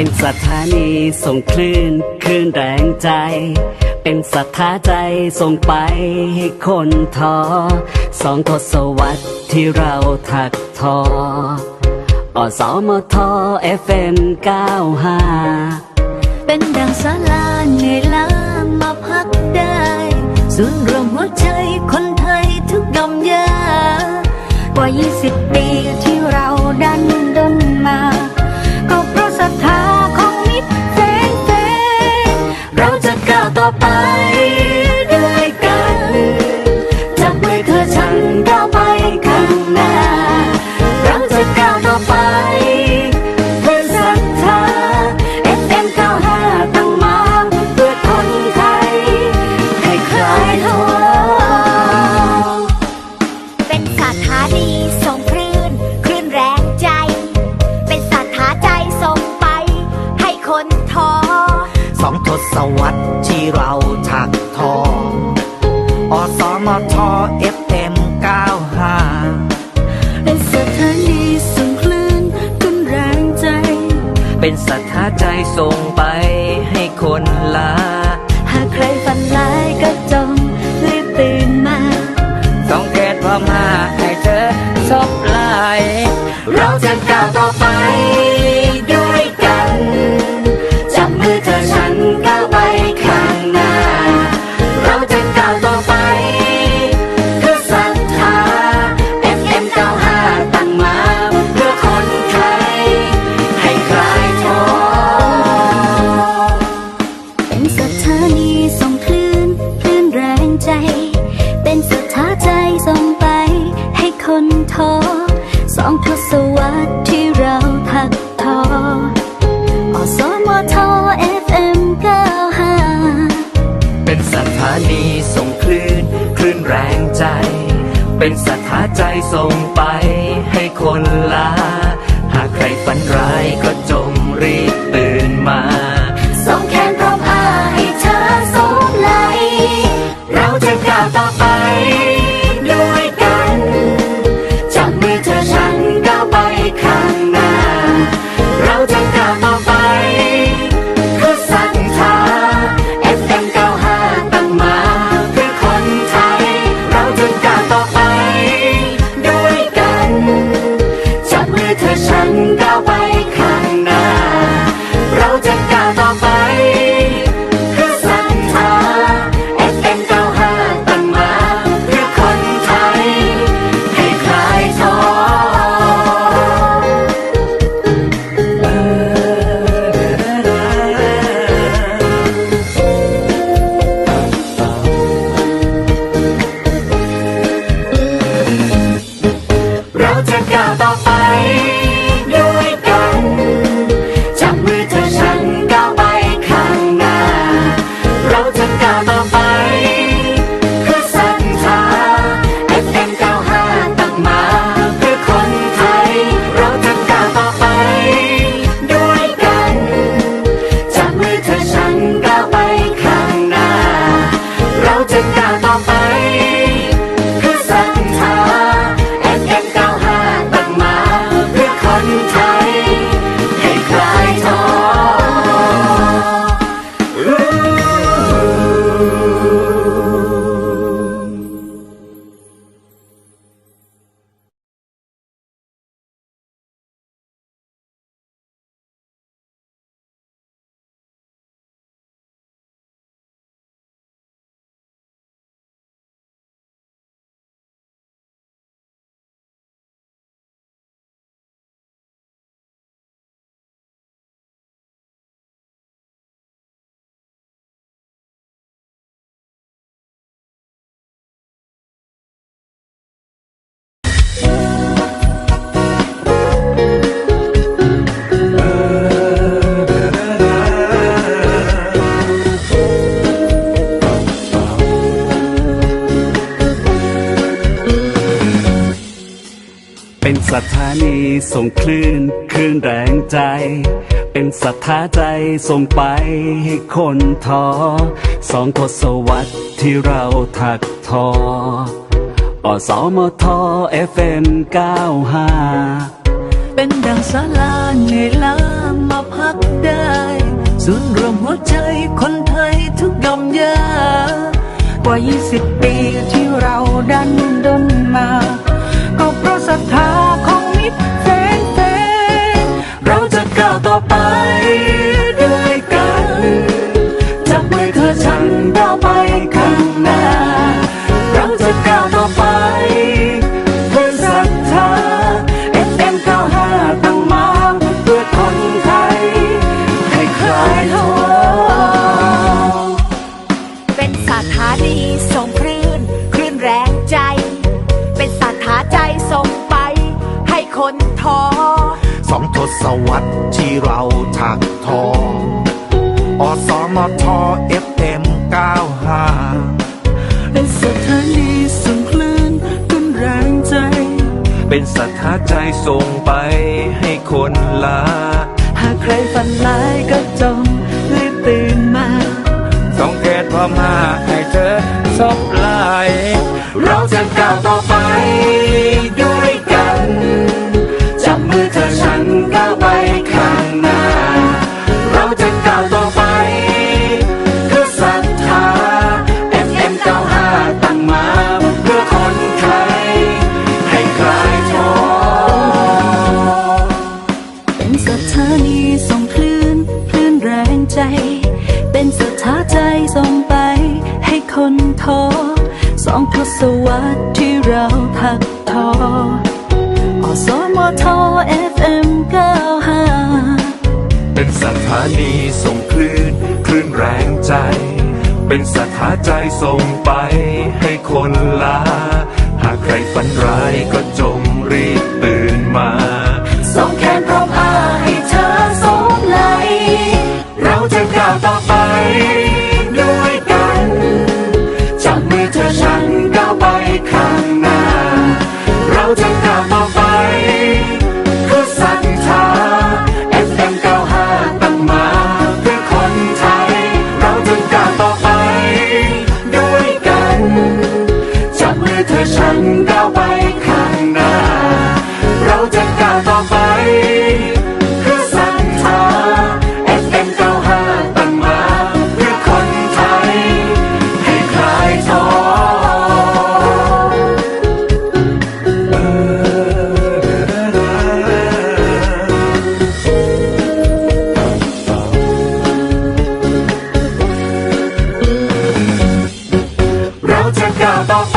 เป็นสถานีส่งคลื่นคลื่นแรงใจ เป็นศรัทธาใจส่งไปให้คนทอสองทศวรรษที่เราถักทออสอมทเอฟเอ็มเก้าห้าเป็นดังศาลาในลามาพักได้ศูนย์รวมหัวใจคนไทยทุกดมยากว่า 20 ปีที่เราดันดนมา goodbye FM 95เป็นสถานีส่งคลื่นขึ้นแรงใจ เป็นสัทธาใจส่งไป เป็นศรัทธาใจทรง 健康到 เป็นสถานีส่งคลื่นคลื่นแรงใจ เป็นศรัทธาใจส่งไปให้คนทอสองทศวรรษที่เราถักทออสมทเอฟเอ็มเก้าห้าเป็นดังศาลาในลามาพักได้ ศูนย์รวมหัวใจคนไทยทุกยอมยากว่า 20 ปีที่เราดันดนมา ศรัทธา เอฟเอ็มเก้าห้าเป็นสถานีส่งคลื่นกุนแรงใจ เป็นสถาใจส่งไปให้คนลา หากใครฝันร้ายก็จงรีบตื่นมาต้องเกตพม่าให้เธอสบไหลเราจะก้าวต่อ สถานีส่งคลื่น คลื่นแรงใจ เป็นสถาใจส่งไปให้คนลา หากใครฝันร้ายก็จงรีบตื่นมา ฉันก้าวไปข้างหน้า เราจะก้าวต่อไป คือสัญชา FM 95ตั้งมาเพื่อคนไทย ให้คลายท้อเราจะก้าวต่อไป